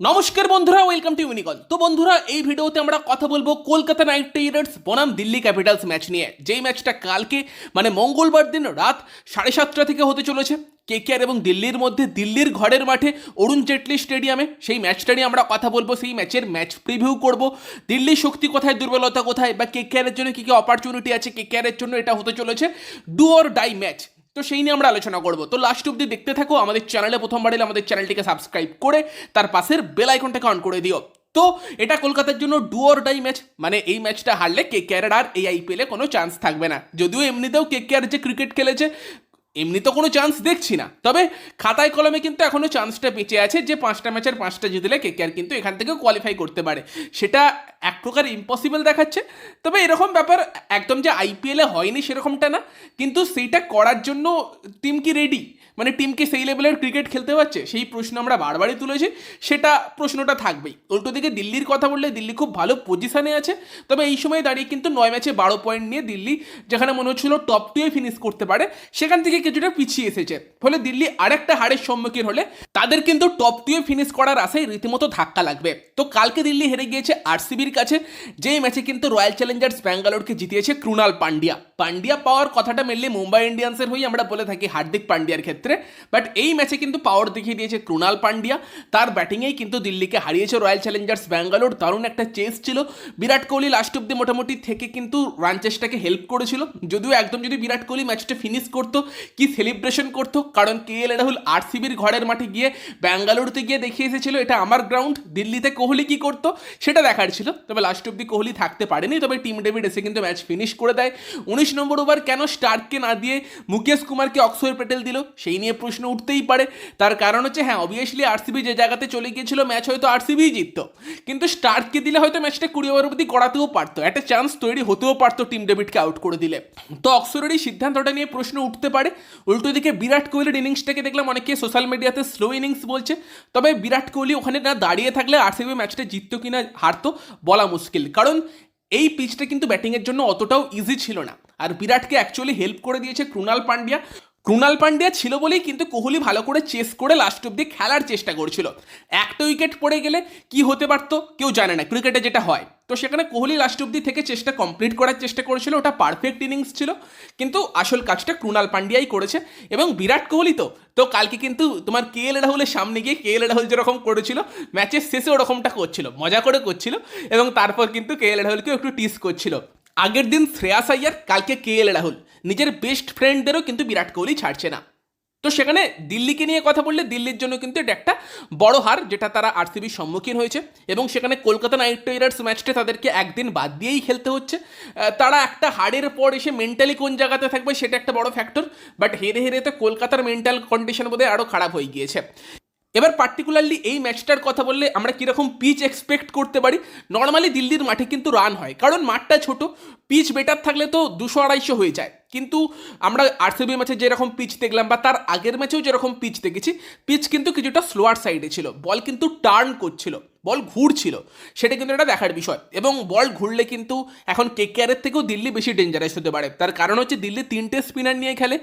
নমস্কার বন্ধুরা welcome to ইউনিকল তো বন্ধুরা, এই ভিডিওতে আমরা কথা বলব কলকাতা নাইট রাইডার্স বনাম দিল্লি ক্যাপিটালস ম্যাচ নিয়ে। যেই ম্যাচটা কালকে মানে মঙ্গলবার দিন রাত সাড়ে সাতটা থেকে হতে চলেছে, কেকেআর এবং দিল্লির মধ্যে, দিল্লির ঘরের মাঠে অরুণ জেটলি স্টেডিয়ামে। সেই ম্যাচটা নিয়ে আমরা কথা বলব, সেই ম্যাচের ম্যাচ প্রিভিউ করব। দিল্লির শক্তি কোথায়, দুর্বলতা কোথায়, বা কেকেআরের জন্য কী কী অপরচুনিটি আছে কেকেআরের জন্য এটা হতে চলেছে। ডু অর ডাই ম্যাচ তো সেই নিয়ে আমরা আলোচনা করব। তো লাস্ট অব্দি দেখতে থাকো, আমাদের চ্যানেলে প্রথমবার এলে আমাদের চ্যানেলটিকে সাবস্ক্রাইব করে, তার পাশের বেল আইকনটাকে অন করে দিও। তো এটা কলকাতার জন্য ডু অর ডাই ম্যাচ মানে এই ম্যাচটা হারলে কে কেয়ারের আর এই আইপিএলে কোনো চান্স থাকবে না। যদিও এমনিতেও কে কেয়ার যে ক্রিকেট খেলেছে এমনি তো কোনো চান্স দেখছি না। তবে খাতায় কলমে কিন্তু এখনও চান্সটা বেঁচে আছে যে পাঁচটা ম্যাচের পাঁচটা জিতলে কে আর কিন্তু এখান থেকেও কোয়ালিফাই করতে পারে। সেটা এক প্রকার ইম্পসিবল দেখাচ্ছে। তবে এরকম ব্যাপার একদম যে আইপিএলে হয়নি সেরকমটা না। কিন্তু সেইটা করার জন্য টিম কি রেডি মানে টিমকে সেই লেভেলের ক্রিকেট খেলতে পারছে? সেই প্রশ্ন আমরা বারবারই তুলেছি। সেটা প্রশ্নটা থাকবেই। উল্টো দিকে দিল্লির কথা বললে দিল্লি খুব ভালো পজিশানে আছে। তবে এই সময় দাঁড়িয়ে কিন্তু নয় ম্যাচে বারো পয়েন্ট নিয়ে দিল্লি, যেখানে মনে হচ্ছিল টপ টুয়ে ফিনিশ করতে পারে, সেখান থেকে কিছুটা পিছিয়ে এসেছে। ফলে দিল্লি আরেকটা হারের সম্মুখীন হলে তাদের কিন্তু টপ টুয়ে ফিনিশ করার আশায় রীতিমতো ধাক্কা লাগবে। তো কালকে দিল্লি হেরে গিয়েছে আরসিবির কাছে, যেই ম্যাচে কিন্তু রয়্যাল চ্যালেঞ্জার্স ব্যাঙ্গালোরকে জিতিয়েছে ক্রুনাল পান্ডিয়া। পান্ডিয়া পাওয়ার কথাটা মেনলি মুম্বাই ইন্ডিয়ান্সের হয়ে আমরা বলে থাকি হার্দিক পান্ডিয়ার ক্ষেত্রে। বাট এই ম্যাচে কিন্তু পাওয়ার দেখিয়ে দিয়েছে ক্রুনাল পান্ডিয়া তার ব্যাটিংয়েই কিন্তু দিল্লিকে হারিয়েছে রয়্যাল চ্যালেঞ্জার্স ব্যাঙ্গালোর দারুণ একটা চেস ছিল। বিরাট কোহলি লাস্ট অব্দি মোটামুটি থেকে কিন্তু রান চেসটাকে হেল্প করেছিল। যদিও একদম যদি বিরাট কোহলি ম্যাচটা ফিনিশ করতো, কি সেলিব্রেশন করতো? কারণ কে এল রাহুল আরসিবির ঘরের মাঠে গিয়ে ব্যাঙ্গালোরতে গিয়ে দেখিয়ে এসেছিল, এটা আমার গ্রাউন্ড দিল্লিতে কোহলি কি করতো? সেটা দেখার ছিল। তবে লাস্ট অব্দি কোহলি থাকতে পারেনি। তবে টিম ডেভিড এসে কিন্তু ম্যাচ ফিনিশ করে দেয়। উনিশ নম্বর ওভার কেন স্টার্ককে না দিয়ে মুকেশ কুমারকে অক্ষয় প্যাটেল দিল? সেই নিয়ে প্রশ্ন উঠতেই পারে। তার কারণ হচ্ছে হ্যাঁ অবভিয়াসলি আরসিবি যে জায়গাতে চলে গিয়েছিল ম্যাচ হয়তো আরসিবিই জিততো। কিন্তু স্টার্ককে দিলে হয়তো ম্যাচটা কুড়ি ওভার অবধি করাতেও পারতো। একটা চান্স তৈরি হতেও পারতো টিম ডেভিডকে আউট করে দিলে। তো অক্সরের এই সিদ্ধান্তটা নিয়ে প্রশ্ন উঠতে পারে। উল্টো দিকে বিরাট কোহলির ইনিংসটাকে দেখলাম অনেকে সোশ্যাল মিডিয়াতে স্লো ইনিংস বলছে। তবে বিরাট কোহলি ওখানে না দাঁড়িয়ে থাকলে আরসিবি ম্যাচটা জিততো কিনা হারতো বলা মুশকিল। কারণ এই পিচটা কিন্তু ব্যাটিংয়ের জন্য অতটাও ইজি ছিল না। আর বিরাটকে অ্যাকচুয়ালি হেল্প করে দিয়েছে ক্রুনাল পান্ডিয়া। ক্রুনাল পান্ডিয়া ছিল বলেই কিন্তু কোহলি ভালো করে চেস করে লাস্ট অব্দি খেলার চেষ্টা করছিল। একটা উইকেট পড়ে গেলে কি হতে পারতো কেউ জানে না ক্রিকেটে যেটা হয়। তো সেখানে কোহলি লাস্ট অব্দি থেকে চেষ্টা কমপ্লিট করার চেষ্টা করেছিল, ওটা পারফেক্ট ইনিংস ছিল। কিন্তু আসল কাজটা ক্রুনাল পান্ডিয়াই করেছে এবং বিরাট কোহলি তো। তো কালকে কিন্তু তোমার কে এল রাহুলের সামনে গিয়ে কে এল রাহুল যেরকম করেছিল ম্যাচের শেষে ওরকমটা করছিল, মজা করে করছিল এবং তারপর কিন্তু কে এল রাহুলকেও একটু টিস করছিল। আগের দিন শ্রেয়াস আইয়ার কালকে কে এল রাহুল। নিজের বেস্ট ফ্রেন্ডদেরও কিন্তু বিরাট কোহলি ছাড়ছে না। তো সেখানে দিল্লিকে নিয়ে কথা বললে দিল্লির জন্য কিন্তু এটা একটা বড় হার যেটা তারা আরসিবির সম্মুখীন হয়েছে এবং সেখানে কলকাতা নাইট রাইডার্স ম্যাচটা তাদেরকে একদিন বাদ দিয়েই খেলতে হচ্ছে। তারা একটা হারের পর এসে মেন্টালি কোন জায়গাতে থাকবে সেটা একটা বড় ফ্যাক্টর বাট হেরে হেরে তো কলকাতার মেন্টাল কন্ডিশন বোধহয় আরও খারাপ হয়ে গিয়েছে। এবার পার্টিকুলারলি এই ম্যাচটার কথা বললে আমরা কীরকম পিচ এক্সপেক্ট করতে পারি? নর্মালি দিল্লির মাঠে কিন্তু রান হয়। কারণ মাঠটা ছোট পিচ বেটার থাকলে তো দুশো আড়াইশো হয়ে যায়। কিন্তু আমরা আরসিবি ম্যাচে যেরকম পিচ দেখলাম বা তার আগের ম্যাচেও যেরকম পিচ দেখেছি পিচ কিন্তু কিছুটা স্লোয়ার সাইডে ছিল। বল কিন্তু টার্ন করছিল। বল ঘুরছিল, সেটা কিন্তু একটা দেখার বিষয়। এবং বল ঘুরলে কিন্তু এখন কে কেকেআরের থেকেও দিল্লি বেশি ডেঞ্জারাস হতে পারে। তার কারণ হচ্ছে দিল্লি তিনটে স্পিনার নিয়ে খেলে,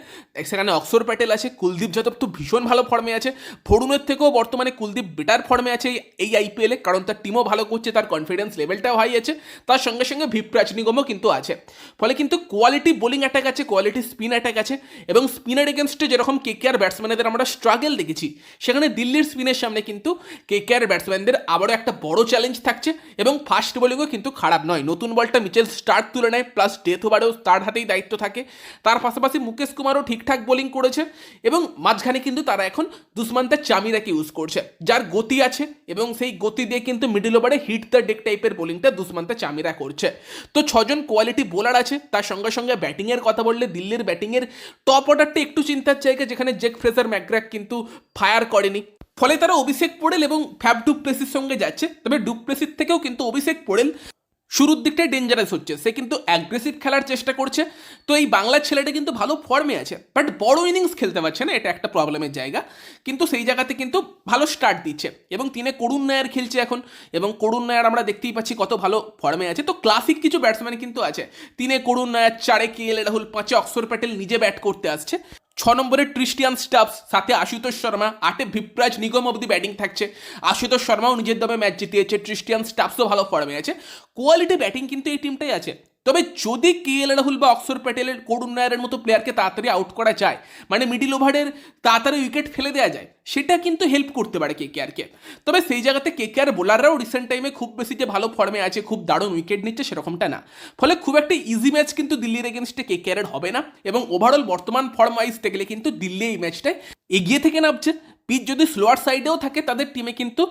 সেখানে অক্ষর প্যাটেল আছে, কুলদীপ যাদব তো ভীষণ ভালো ফর্মে আছে। ফরুনের থেকেও বর্তমানে কুলদীপ বেটার ফর্মে আছে এই- আইপিএলে কারণ তার টিমও ভালো করছে, তার কনফিডেন্স লেভেলটাও হাই আছে। তার সঙ্গে সঙ্গে ভিপ্রাজ নিগমও কিন্তু আছে। ফলে কিন্তু কোয়ালিটি বোলিং অ্যাটাক আছে কোয়ালিটি স্পিন অ্যাটাক আছে। এবং স্পিনার এগেনস্টে যেরকম কে কেকেআর ব্যাটসম্যানদের আমরা স্ট্রাগল দেখেছি, সেখানে দিল্লির স্পিনের সামনে কিন্তু কে কেকেআর ব্যাটসম্যানদের আবারও একটা বড় চ্যালেঞ্জ থাকছে এবং ফাস্ট বোলিংও কিন্তু খারাপ নয়। নতুন বলটা মিচেল স্টার্ট তুলে নেয় প্লাস ডেথ ওভারেও তার হাতেই দায়িত্ব থাকে। তার পাশাপাশি মুকেশ কুমারও ঠিকঠাক বোলিং করেছে এবং মাঝখানে কিন্তু তারা এখন দুষ্মান্তার চামিরাকে ইউজ করছে, যার গতি আছে এবং সেই গতি দিয়ে কিন্তু মিডল ওভারে হিট দ্য ডেক টাইপের বোলিংটা দুষ্মান্তা চামিরা করছে। তো ছজন কোয়ালিটি বোলার আছে, তার সঙ্গে সঙ্গে ব্যাটিংয়ের কথা বললে দিল্লির ব্যাটিংয়ের টপ অর্ডারটা একটু চিন্তার জায়গা, যেখানে জেক ফ্রেজার ম্যাকগ্র্যাক কিন্তু ফায়ার করেনি। ফলে তারা অভিষেক পোড়েল এবং ফ্যাব ডুপ্লেসির সঙ্গে যাচ্ছে। তবে ডুপ্লেসির থেকেও কিন্তু অভিষেক পোড়েল শুরুর দিকটাই ডেঞ্জারাস হচ্ছে। সে কিন্তু অ্যাগ্রেসিভ খেলার চেষ্টা করছে। তো এই বাংলার ছেলেটা কিন্তু ভালো ফর্মে আছে। বাট বড় ইনিংস খেলতে পারছে না, এটা একটা প্রবলেমের জায়গা। কিন্তু সেই জায়গাতে কিন্তু ভালো স্টার্ট দিচ্ছে। এবং তিনে করুণ নায়ার খেলছে এখন। এবং করুণ নায়ার আমরা দেখতেই পাচ্ছি কত ভালো ফর্মে আছে। তো ক্লাসিক কিছু ব্যাটসম্যান কিন্তু আছে। তিনে করুণ নায়ার চারে কে এল রাহুল, পাঁচে অক্ষর প্যাটেল নিজে ব্যাট করতে আসছে। ছ নম্বরে ক্রিস্টিয়ান স্টাফস, সাথে আশুতোষ শর্মা, আটে ভিপ্রাজ নিগম অবধি ব্যাটিং থাকছে। আশুতোষ শর্মাও নিজের দমে ম্যাচ জিতিয়েছে, ক্রিস্টিয়ান স্টাফসও ভালো ফর্মে আছে। কোয়ালিটি ব্যাটিং কিন্তু এই টিমটাই আছে। তবে যদি কে এল রাহুল বা অক্ষর প্যাটেলের করুণ নায়ারের মতো প্লেয়ারকে তাড়াতাড়ি আউট করা যায় মানে মিডিল ওভারের তাড়াতাড়ি উইকেট ফেলে দেওয়া যায়, সেটা কিন্তু হেল্প করতে পারে কে কেআরকে তবে সেই জায়গাতে কে কেআর বোলাররাও রিসেন্ট টাইমে খুব বেশি যে ভালো ফর্মে আছে, খুব দারুণ উইকেট নিচ্ছে, সেরকমটা না। ফলে খুব একটা ইজি ম্যাচ কিন্তু দিল্লির এগেনস্টে কে কেআরের হবে না এবং ওভারঅল বর্তমান ফর্ম ওয়াইজ দেখলে কিন্তু দিল্লি এই ম্যাচটায় এগিয়ে থেকে নামছে। পিচ যদি স্লোয়ার সাইডেও থাকে, তাদের টিমে কিন্তু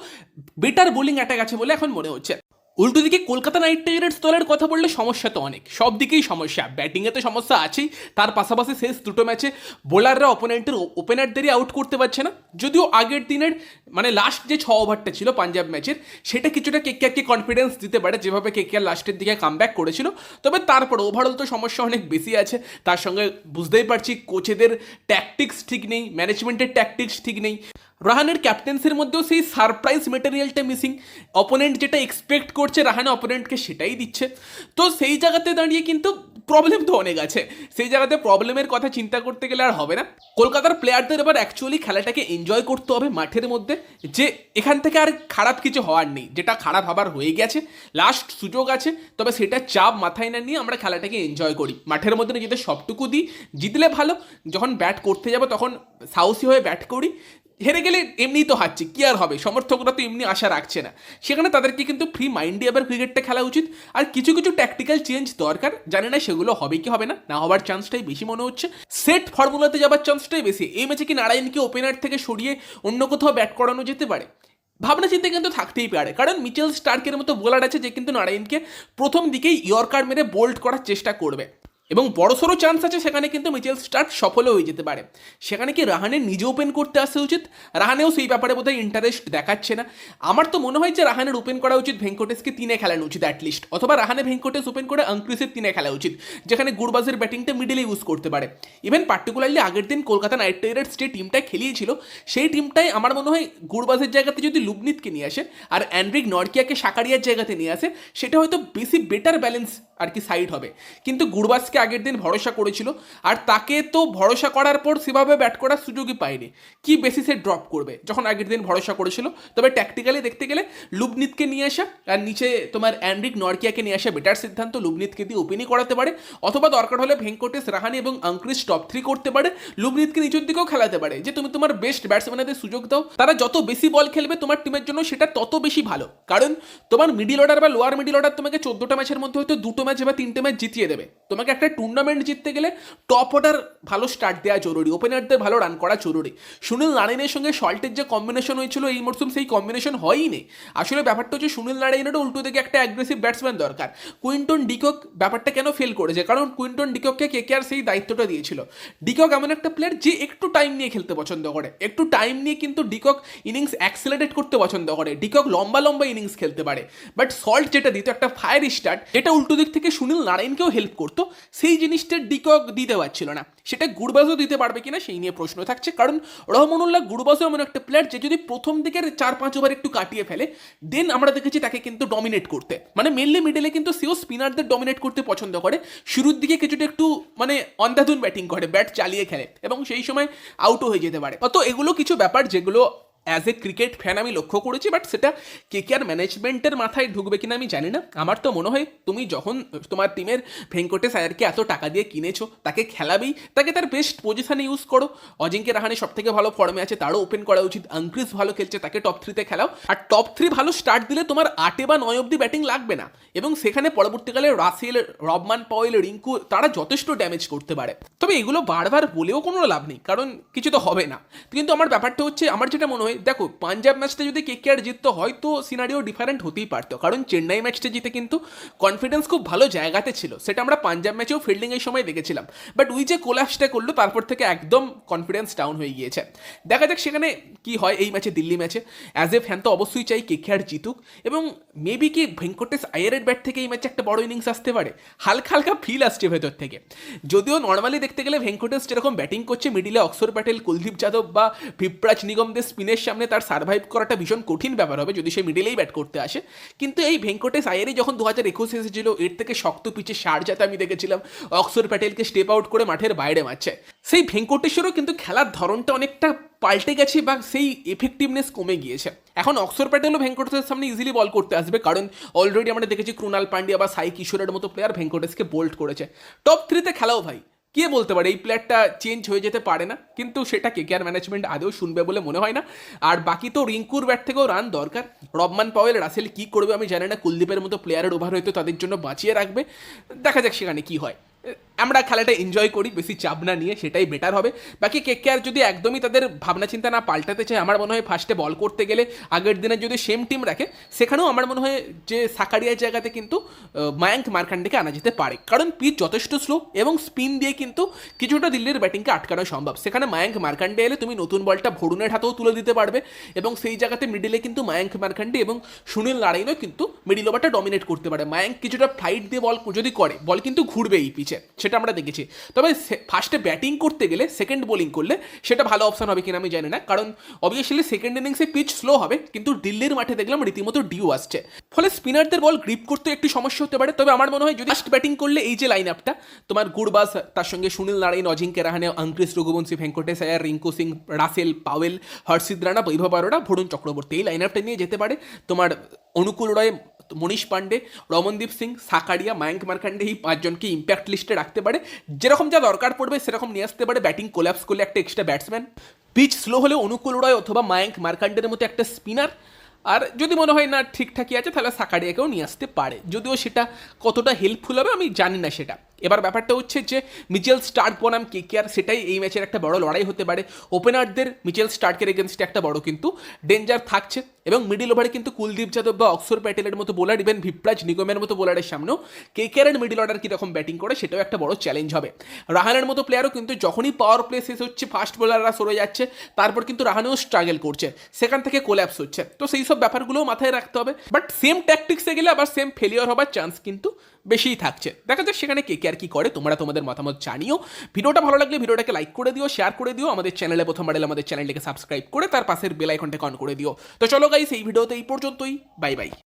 বেটার বোলিং অ্যাটাক আছে বলে এখন মনে হচ্ছে। উল্টো দিকে কলকাতা নাইট রাইডার্স দলের কথা বললে সমস্যা তো অনেক। সব দিকেই সমস্যা। ব্যাটিংয়ে তো সমস্যা আছেই। তার পাশাপাশি শেষ দুটো ম্যাচে বোলাররা ওপোনেন্টের ওপেনারদেরই আউট করতে পারছে না। যদিও আগের দিনের মানে লাস্ট যে ছ ওভারটা ছিল পাঞ্জাব ম্যাচের, সেটা কিছুটা কেকেআরকে কনফিডেন্স দিতে পারে, যেভাবে কেকেআর লাস্টের দিকে কামব্যাক করেছিল। তবে তারপর ওভারঅল তো সমস্যা অনেক বেশি আছে। তার সঙ্গে বুঝতেই পারছি কোচেদের ট্যাকটিক্স ঠিক নেই ম্যানেজমেন্টের ট্যাকটিক্স ঠিক নেই। রাহানের ক্যাপ্টেন্সির মধ্যেও সেই সারপ্রাইজ মেটেরিয়ালটা মিসিং অপোনেন্ট যেটা এক্সপেক্ট করছে, রাহানে অপোনেন্টকে সেটাই দিচ্ছে। তো সেই জায়গাতে দাঁড়িয়ে কিন্তু প্রবলেম তো অনেক আছে। সেই জায়গাতে প্রবলেমের কথা চিন্তা করতে গেলে আর হবে না। কলকাতার প্লেয়ারদের এবার অ্যাকচুয়ালি খেলাটাকে এনজয় করতে হবে মাঠের মধ্যে। যে এখান থেকে আর খারাপ কিছু হওয়ার নেই। যেটা খারাপ হবার হয়ে গেছে লাস্ট সুযোগ আছে, তবে সেটা চাপ মাথায় না নিয়ে আমরা খেলাটাকে এনজয় করি। মাঠের মধ্যে নিজেদের সবটুকু দিই। জিতলে ভালো, যখন ব্যাট করতে যাব তখন সাহসী হয়ে ব্যাট করি। হেরে গেলে এমনিই তো হারছি, কি আর হবে? সমর্থকরা তো এমনি আশা রাখছে না। সেখানে তাদেরকে কিন্তু ফ্রি মাইন্ডে আবার ক্রিকেটটা খেলা উচিত। আর কিছু কিছু ট্যাকটিক্যাল চেঞ্জ দরকার। জানি না সেগুলো হবে কি হবে না না হবার চান্সটাই বেশি মনে হচ্ছে। সেট ফর্মুলাতে যাবার চান্সটাই বেশি। এই ম্যাচে কি নারায়ণকে ওপেনার থেকে সরিয়ে অন্য কোথাও ব্যাট করানো যেতে পারে? ভাবনা চিন্তা কিন্তু থাকতেই পারে। কারণ মিচেল স্টার্কের মতো বোলার আছে যে কিন্তু নারায়ণকে প্রথম দিকেই ইয়র্কার মেরে বোল্ড করার চেষ্টা করবে। এবং বড়সড় চান্স আছে সেখানে কিন্তু মিচেল স্টার্ক সফলও হয়ে যেতে পারে। সেখানে কি রাহানের নিজে ওপেন করতে আসা উচিত? রাহানেও সেই ব্যাপারে বোধহয় ইন্টারেস্ট দেখাচ্ছে না। আমার তো মনে হয় যে রাহানের ওপেন করা উচিত ভেঙ্কটেশকে তিনে খেলানো উচিত অ্যাটলিস্ট অথবা রাহানে ভেঙ্কটেশ ওপেন করে অঙ্ক্রিসের তিনে খেলা উচিত, যেখানে গুরবাজের ব্যাটিংটা মিডিলে ইউজ করতে পারে। ইভেন পার্টিকুলারলি আগের দিন কলকাতা নাইট রাইডার্স যে টিমটা খেলিয়েছিল, সেই টিমটাই আমার মনে হয় গুরবাজের জায়গাতে যদি লুবনিতকে নিয়ে আসে আর অ্যান্ড্রিক নর্কিয়াকে সাকারিয়ার জায়গাতে নিয়ে আসে, সেটা হয়তো বেশি বেটার ব্যালেন্স আর কি সাইড হবে। কিন্তু গুরবাজকে আগের দিন ভরসা করেছিল, আর তাকে তো ভরসা করার পর সেভাবে ব্যাট করার সুযোগই পায়নি। কি বেসিসে ড্রপ করবে? যখন আগের দিন ভরসা করেছিল, তবে ট্যাকটিক্যালি দেখতে গেলে লুবনিতকে নিয়ে আসা, আর নিচে তোমার অ্যান্ড্রিক নরকিয়াকে নিয়ে আসা বেটার সিদ্ধান্ত লুবনিতকে দিয়ে ওপেনই করাতে পারে, অথবা দরকার হলে ভেঙ্কটেশ, রাহানি এবং অঙ্ক্রিস টপ থ্রি করতে পারে, লুবনিতকে নিচের দিকেও খেলাতে পারে। যে তুমি তোমার বেস্ট ব্যাটসম্যানদের সুযোগ দাও, তারা যত বেশি বল খেলবে তোমার টিমের জন্য সেটা তত বেশি ভালো। কারণ তোমার মিডিল অর্ডার বা লোয়ার মিডিল অর্ডার তোমাকে চোদ্দোটা ম্যাচের মধ্যে হয়তো দুটো ম্যাচ বা তিনটে ম্যাচ জিতিয়ে দেবে। তোমাকে একটা টুর্নামেন্ট জিততে গেলে টপ অর্ডার ভালো স্টার্ট দেওয়া জরুরি ওপেনারদের ভালো রান করা জরুরি। সুনীল নারায়ণের সঙ্গে শল্টের যে কম্বিনেশন হয়েছিল এই মরসুম সেই কম্বিনেশন হয়ই নেই আসলে ব্যাপারটা হচ্ছে সুনীল নারায়ণেরও উল্টো দিকে একটা অ্যাগ্রেসিভ ব্যাটসম্যান দরকার। কুইন্টন ডিকক ব্যাপারটা কেন ফেল করেছে? কারণ কুইন্টন ডিকককে কে কে আর সেই দায়িত্বটা দিয়েছিল। ডিকক এমন একটা প্লেয়ার যে একটু টাইম নিয়ে খেলতে পছন্দ করে। একটু টাইম নিয়ে কিন্তু ডিকক ইনিংস অ্যাক্সিলারেট করতে পছন্দ করে। ডিকক লম্বা লম্বা ইনিংস খেলতে পারে। বাট সল্ট যেটা দিত, একটা ফায়ার স্টার্ট এটা উল্টো দিক থেকে সুনীল নারায়ণকেও হেল্প করতো। সেই জিনিসটা ডিকক দিতে পারছিল না। সেটা গুরবাজও দিতে পারবে কিনা সেই নিয়ে প্রশ্ন থাকছে। কারণ রহমানুল্লাহ গুরবাজও এমন একটা প্লেয়ার যে যদি প্রথম দিকের চার, পাঁচ ওভার একটু কাটিয়ে ফেলে দেন আমরা দেখেছি তাকে কিন্তু ডমিনেট করতে। মানে মেনলি মিডলে কিন্তু সেও স্পিনারদের ডমিনেট করতে পছন্দ করে। শুরুর দিকে কিছুটা একটু মানে অন্ধাধুন ব্যাটিং করে ব্যাট চালিয়ে খেলে এবং সেই সময় আউটও হয়ে যেতে পারে। অত এগুলো কিছু ব্যাপার যেগুলো অ্যাজ এ ক্রিকেট ফ্যান আমি লক্ষ্য করেছি বাট সেটা কে কে আর ম্যানেজমেন্টের মাথায় ঢুকবে কিনা আমি জানি না। আমার তো মনে হয় তুমি যখন তোমার টিমের ভেঙ্কটেশ আয়ারকে এত টাকা দিয়ে কিনেছো, তাকে খেলাবেই, তাকে তার বেস্ট পজিশানে ইউজ করো। অজিঙ্কে রাহানে সব থেকে ভালো ফর্মে আছে, তারও ওপেন করা উচিত। অঙ্ক্রিস ভালো খেলছে, তাকে টপ থ্রিতে খেলাও। আর টপ থ্রি ভালো স্টার্ট দিলে তোমার আটে বা নয় অব্দি ব্যাটিং লাগবে না। এবং সেখানে পরবর্তীকালে রাসেল, রবমান পয়েল, রিঙ্কু, তারা যথেষ্ট ড্যামেজ করতে পারে। তবে এগুলো বারবার বলেও কোনো লাভ নেই, কারণ কিছু তো হবে না। কিন্তু আমার ব্যাপারটা হচ্ছে, আমার যেটা মনে হয় দেখো, পাঞ্জাব ম্যাচটা যদি কে কে আর জিততো, হয়তো সিনারিও ডিফারেন্ট হতেই পারতো। কারণ চেন্নাই ম্যাচটা জিতে কিন্তু কনফিডেন্স খুব ভালো জায়গাতে ছিল। সেটা আমরা পাঞ্জাব ম্যাচেও ফিল্ডিং এর সময় দেখেছিলাম। বাট ওই যে কোলাপসটা করল, তারপর থেকে একদম কনফিডেন্স ডাউন হয়ে গিয়েছে। দেখা যাক সেখানে কি হয় এই ম্যাচে দিল্লি ম্যাচে অ্যাজ এ ফ্যান তো অবশ্যই চাই কে কে আর জিতুক। এবং মেবি কি ভেঙ্কটেশ আয়ারের ব্যাট থেকে এই ম্যাচে একটা বড় ইনিংস আসতে পারে? হালকা হালকা ফিল আসছে ভেতর থেকে। যদিও নর্মালি দেখতে গেলে ভেঙ্কটেশ যেরকম ব্যাটিং করছে মিডিলে অক্ষর প্যাটেল, কুলদীপ যাদব বা ভিপ্রাজ নিগমদের স্পিনের সামনে তার সার্ভাইভ করাটা ভীষণ কঠিন ব্যাপার হবে যদি সে মিডিলেই ব্যাট করতে আসে। কিন্তু এই ভেঙ্কটেশ আয়ারি যখন দু হাজার একুশে এসেছিল, এর থেকে শক্ত পিচে সার যাতে আমি দেখেছিলাম অক্সর প্যাটেলকে স্টেপ আউট করে মাঠের বাইরে মারছে। সেই ভেঙ্কটেশেরও কিন্তু খেলার ধরনটা অনেকটা পাল্টে গেছে বা সেই এফেক্টিভনেস কমে গিয়েছে। এখন অক্সর প্যাটেলও ভেঙ্কটেশের সামনে ইজিলি বল করতে আসবে কারণ অলরেডি আমরা দেখেছি ক্রুনাল পান্ডিয়া বা সাই কিশোরের মতো প্লেয়ার ভেঙ্কটেশকে বোল্ড করেছে। টপ থ্রিতে খেলাও ভাই। কে বলতে পারে? এই প্লেয়ারটা চেঞ্জ হয়ে যেতে পারে না। কিন্তু সেটা কেকেআর ম্যানেজমেন্ট আদৌ শুনবে বলে মনে হয় না। আর বাকি তো রিঙ্কুর ব্যাট থেকেও রান দরকার। রবমান পাওয়েল রাসেল কি করবে আমি জানি না। কুলদীপের মতো প্লেয়ারের ওভার হয়তো তাদের জন্য বাঁচিয়ে রাখবে। দেখা যাক সেখানে কি হয়। আমরা খেলাটা এনজয় করি, বেশি চাপ না নিয়ে, সেটাই বেটার হবে। বাকি কে কে আর যদি একদমই তাদের ভাবনা চিন্তা না পাল্টাতে চায়, আমার মনে হয় ফার্স্টে বল করতে গেলে, আগের দিনে যদি সেম টিম রাখে, সেখানেও আমার মনে হয় যে সাকারিয়ার জায়গাতে কিন্তু মায়াঙ্ক মার্কান্ডেকে আনা যেতে পারে। কারণ পিচ যথেষ্ট স্লো এবং স্পিন দিয়ে কিন্তু কিছুটা দিল্লির ব্যাটিংকে আটকানো সম্ভব। সেখানে মায়াঙ্ক মার্কান্ডে এলে তুমি নতুন বলটা ভরুনের হাতেও তুলে দিতে পারবে এবং সেই জায়গাতে মিডিলে কিন্তু মায়াঙ্ক মার্কান্ডে এবং সুনীল নারায়ণও কিন্তু মিডিল ওভারটা ডমিনেট করতে পারে। মায়াঙ্ক কিছুটা ফ্লাইট দিয়ে বল যদি করে বল কিন্তু ঘুরবে এই পিচে সেটা আমরা দেখেছি। তবে ফার্স্টে ব্যাটিং করতে গেলে সেকেন্ড বোলিং করলে সেটা ভালো অপশন হবে কিনা আমি জানি না। কারণ অবভিয়াসলি সেকেন্ড ইনিংসে পিচ স্লো হবে, কিন্তু দিল্লির মাঠে দেখলাম রীতিমতো ডিউ আসছে। ফলে স্পিনারদের বল গ্রিপ করতে একটু সমস্যা হতে পারে। তবে আমার মনে হয় যদি ফার্স্ট ব্যাটিং করলে এই যে লাইন আপটা তোমার গুরবাস তার সঙ্গে Sunil Narine Ajinkya Rahane Angkrish Raghuvanshi, Venkatesh Iyer, Rinku Singh, Russell Powell Harshit Rana, Vaibhav Arora, Varun Chakravarthy, এই লাইন আপটা নিয়ে যেতে পারে। তোমার অনুকূল রয় মনীষ পান্ডে রমনদীপ সিং, সাকারিয়া, মায়াঙ্ক মার্কান্ডে এই পাঁচজনকে ইম্প্যাক্ট লিস্টে রাখতে পারে। যেরকম যা দরকার পড়বে, সেরকম নিয়ে আসতে পারে ব্যাটিং কোল্যাপস করলে একটা এক্সট্রা ব্যাটসম্যান পিচ স্লো হলে অনুকূল রয় অথবা মায়াঙ্ক মার্কান্ডের মতো একটা স্পিনার আর যদি মনে হয় না ঠিকঠাকই আছে, তাহলে সাকারিয়াকেও নিয়ে আসতে পারে। যদিও সেটা কতটা হেল্পফুল হবে, আমি জানি না সেটা। এবার ব্যাপারটা হচ্ছে যে মিচেল স্টার্ট বনাম কে কে আর সেটাই এই ম্যাচের একটা বড় লড়াই হতে পারে। ওপেনারদের মিচেল স্টার্কের এগেনস্টে একটা বড় কিন্তু ডেঞ্জার থাকছে এবং মিডিল ওভারে কিন্তু কুলদীপ যাদব বা অক্সর প্যাটেলের মতো বোলার ইভেন ভিপ্রাজ নিগমের মতো বোলারের সামনেও K K R middle order কীরকম ব্যাটিং করে সেটাও একটা বড় চ্যালেঞ্জ হবে। রাহানের মতো প্লেয়ারও কিন্তু যখনই পাওয়ার প্লে শেষ হচ্ছে ফাস্ট বোলাররা সরে যাচ্ছে, তারপর কিন্তু রাহানেও স্ট্রাগল করছে। সেখান থেকে কোল্যাপস হচ্ছে। তো সেই সব ব্যাপারগুলোও মাথায় রাখতে হবে। বাট সেম ট্যাকটিক্সে গেলে আবার সেম ফেলিওর হবার চান্স কিন্তু বেশিই থাকছে। দেখা যাক সেখানে কে কে আর কি করে, তোমরা তোমাদের মতামত জানিও। ভিডিওটা ভালো লাগলে ভিডিওটাকে লাইক করে দিও শেয়ার করে দিও, আমাদের চ্যানেলে প্রথমবার এলে আমাদের চ্যানেলটিকে সাবস্ক্রাইব করে, তার পাশের বেল আইকনটাকে অন করে দিও। তো চলো গাইস এই ভিডিওতে এই পর্যন্তই বাই বাই